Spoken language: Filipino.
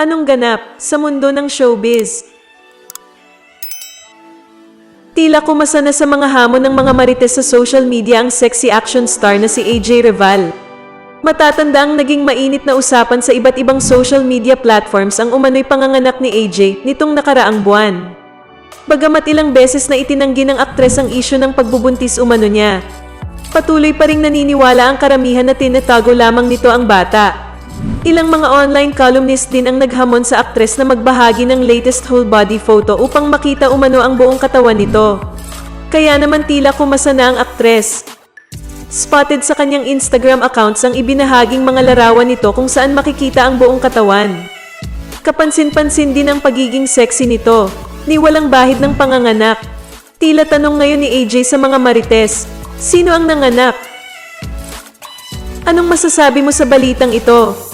Anong ganap sa mundo ng showbiz? Tila kumasa na sa mga hamon ng mga marites sa social media ang sexy action star na si AJ Reval. Matatanda ang naging mainit na usapan sa iba't ibang social media platforms ang umano'y panganganak ni AJ nitong nakaraang buwan. Bagamat ilang beses na itinanggi ng aktres ang isyu ng pagbubuntis umano niya, patuloy pa ring naniniwala ang karamihan na tinatago lamang nito ang bata. Ilang mga online columnist din ang naghamon sa aktres na magbahagi ng latest whole body photo upang makita umano ang buong katawan nito. Kaya naman tila kumasa na ang aktres. Spotted sa kanyang Instagram accounts ang ibinahaging mga larawan nito kung saan makikita ang buong katawan. Kapansin-pansin din ang pagiging sexy nito, ni walang bahid ng panganganak. Tila tanong ngayon ni AJ sa mga marites, sino ang nanganak? Anong masasabi mo sa balitang ito?